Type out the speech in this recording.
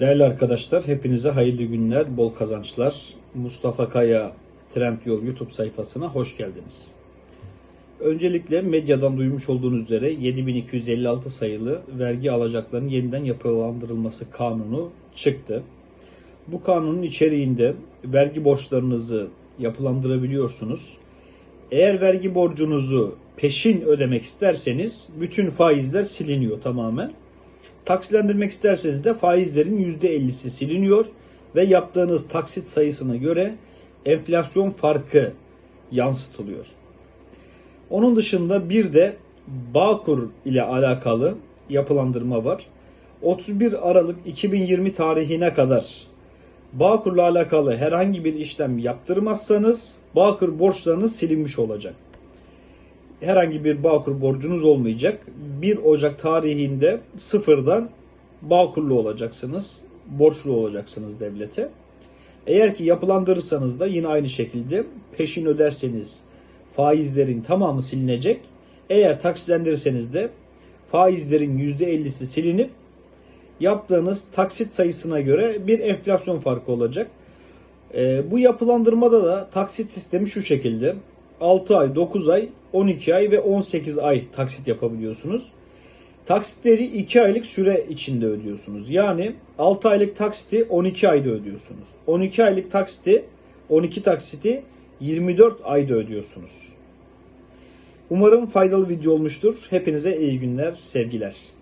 Değerli arkadaşlar, hepinize hayırlı günler, bol kazançlar. Mustafa Kaya Trendyol YouTube sayfasına hoş geldiniz. Öncelikle medyadan duymuş olduğunuz üzere 7256 sayılı vergi alacaklarının yeniden yapılandırılması kanunu çıktı. Bu kanunun içeriğinde vergi borçlarınızı yapılandırabiliyorsunuz. Eğer vergi borcunuzu peşin ödemek isterseniz bütün faizler siliniyor tamamen. Taksilendirmek isterseniz de faizlerin %50'si siliniyor ve yaptığınız taksit sayısına göre enflasyon farkı yansıtılıyor. Onun dışında bir de Bağkur ile alakalı yapılandırma var. 31 Aralık 2020 tarihine kadar Bağkur'la alakalı herhangi bir işlem yaptırmazsanız Bağkur borçlarınız silinmiş olacak herhangi bir Bağkur borcunuz olmayacak. 1 Ocak tarihinde sıfırdan Bağkurlu olacaksınız. Borçlu olacaksınız devlete. Eğer ki yapılandırırsanız da yine aynı şekilde peşin öderseniz faizlerin tamamı silinecek. Eğer taksitlendirirseniz de faizlerin %50'si silinip yaptığınız taksit sayısına göre bir enflasyon farkı olacak. Ee, bu yapılandırmada da taksit sistemi şu şekilde. 6 ay, 9 ay, 12 ay ve 18 ay taksit yapabiliyorsunuz. Taksitleri 2 aylık süre içinde ödüyorsunuz. Yani 6 aylık taksiti 12 ayda ödüyorsunuz. 12 aylık taksiti 12 taksiti 24 ayda ödüyorsunuz. Umarım faydalı video olmuştur. Hepinize iyi günler, sevgiler.